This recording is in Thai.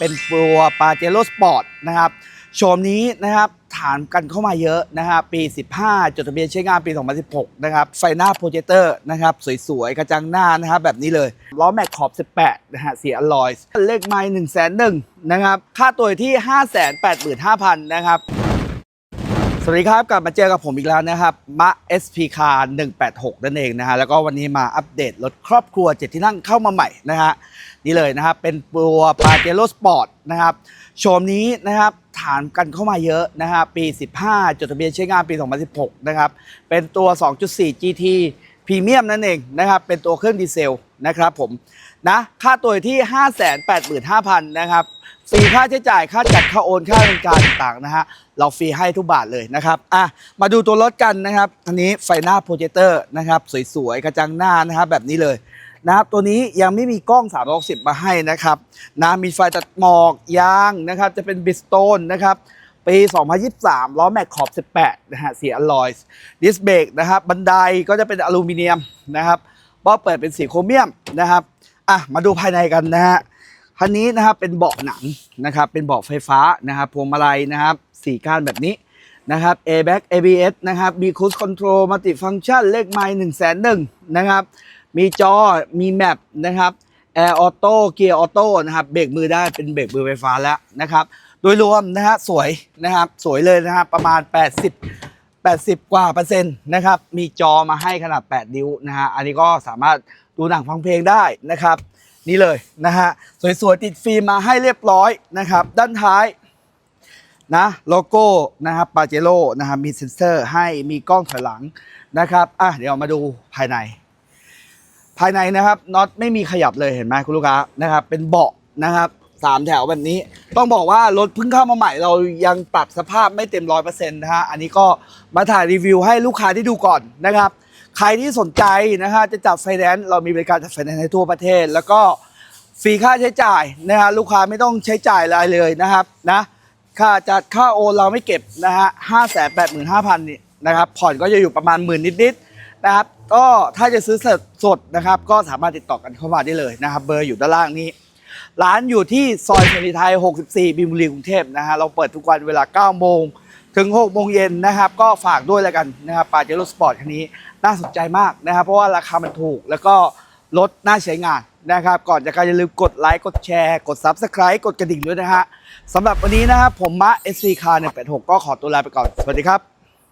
เป็นตัวปาเจโร่สปอร์ตนะครับโฉมนี้นะครับฐานกันเข้ามาเยอะนะครับปี 15 จดทะเบียนใช้งานปี 2016 นะครับ ไฟหน้าโปรเจคเตอร์นะครับ สวยๆ กระจังหน้านะครับแบบนี้เลย ล้อแม็กขอบ 18 นะฮะสีอลลอยส์เลขไมล์1 0 0 0 0 นะครับ ค่าตัวที่ 585,000 นะครับ สวัสดีครับกลับมาเจอกับผมอีกแล้วนะครับมะ SP Car 186 นั่นเองนะฮะแล้วก็วันนี้มาอัปเดตรถครอบครัว7ที่นั่งเข้ามาใหม่นะฮะนี่เลยนะครับเป็นตัวปาเจโร่สปอร์ตนะครับโฉมนี้นะครับถามกันเข้ามาเยอะนะฮะปี 15 จดทะเบียนใช้งานปี 2016 นะครับเป็นตัว 2.4 GT พรีเมียมนั่นเองนะครับเป็นตัวเครื่องดีเซล นะครับผมนะค่าตัวอยู่ที่ 585,000 นะครับฟรีค่าใช้จ่ายค่าจัดค่าโอนค่าดำเนิการต่างๆนะฮะเราฟรีให้ทุกบาทเลยนะครับอะมาดูตัวรถกันนะครับอันนี้ไฟหน้าโปรเจคเตอร์นะครับสวยๆกระจังหน้านะครับแบบนี้เลยนะครับตัวนี้ยังไม่มีกล้อง 360 มาให้นะครับนะมีไฟตัดหมอกยางนะครับจะเป็นบิสโตนนะครับปี 2023 ล้อแม็กขอบ 18 นะฮะสีอลลอยส์ดิสเบรกนะครับบันไดก็จะเป็นอลูมิเนียมนะครับ เบาเปิดเป็นสีโครเมียมนะครับอะมาดูภายในกันนะฮะคันนี้นะครับเป็นเบาะหนังนะครับเป็นเบาะไฟฟ้านะครับพวงมาลัยนะครับสี่ก้านแบบนี้นะครับ airbag ABS นะครับมี cruise control multifunction เลขไมล์หนึ่งแสนหนึ่งนะครับมีจอมีแมปนะครับ air auto gear auto นะครับเบรกมือได้เป็นเบรกมือไฟฟ้าแล้วนะครับ โดยรวมนะฮะสวยนะครับสวยเลยนะครับประมาณ 80 80 กว่าเปอร์เซ็นต์นะครับ มีจอมาให้ขนาด 8 นิ้วนะฮะ อันนี้ก็สามารถดูหนังฟังเพลงได้นะครับ นี่เลยนะฮะ สวยๆ ติดฟิล์มมาให้เรียบร้อยนะครับ ด้านท้ายนะโลโก้นะครับปาเจโร่นะครับมีเซ็นเซอร์ให้มีกล้องถอยหลังนะครับอะเดี๋ยวมาดูภายใน ภายในนะครับน็อตไม่มีขยับเลยเห็นไหมคุณลูกค้านะครับ เป็นเบาะนะครับ สามแถวแบบนี้ ต้องบอกว่ารถเพิ่งเข้ามาใหม่เรายังปรับสภาพไม่เต็มร้อยเปอร์เซ็นต์นะฮะอันนี้ก็มาถ่ายรีวิวให้ลูกค้าได้ดูก่อนนะครับ ใครที่สนใจนะฮะจะจับไฟแนนซ์เรามีบริการจัดไฟแนนซ์ให้ทั่วประเทศ แล้วก็ฟรีค่าใช้จ่ายนะฮะลูกค้าไม่ต้องใช้จ่ายอะไรเลยนะครับนะค่าจัดค่าโอนเราไม่เก็บนะฮะห้าแสนแปดหมื่นห้าพันนี่นะครับผ่อนก็จะอยู่ประมาณหมื่นนิดๆนะครับก็ถ้าจะซื้อสดสดนะครับ ก็สามารถติดต่อกันเข้ามาได้เลยนะครับ เบอร์อยู่ด้านล่างนี้ ร้านอยู่ที่ซอยเสรีไทย 64 บิมบุรีกรุงเทพนะฮะ เราเปิดทุกวันเวลา 9 โมง ถึง 6 โมงเย็นนะครับ ก็ฝากด้วยแล้วกันนะครับปาเจโร่สปอร์ตคันนี้น่าสนใจมากนะครับ เพราะว่าราคามันถูก แล้วก็รถน่าใช้งานนะครับ ก่อนจะการอย่าลืมกดไลค์ กดแชร์ กด Subscribe กดกระดิ่งด้วยนะฮะสำหรับวันนี้นะครับผมมะ SC Car 186 ก็ขอตัวลาไปก่อน สวัสดีครับ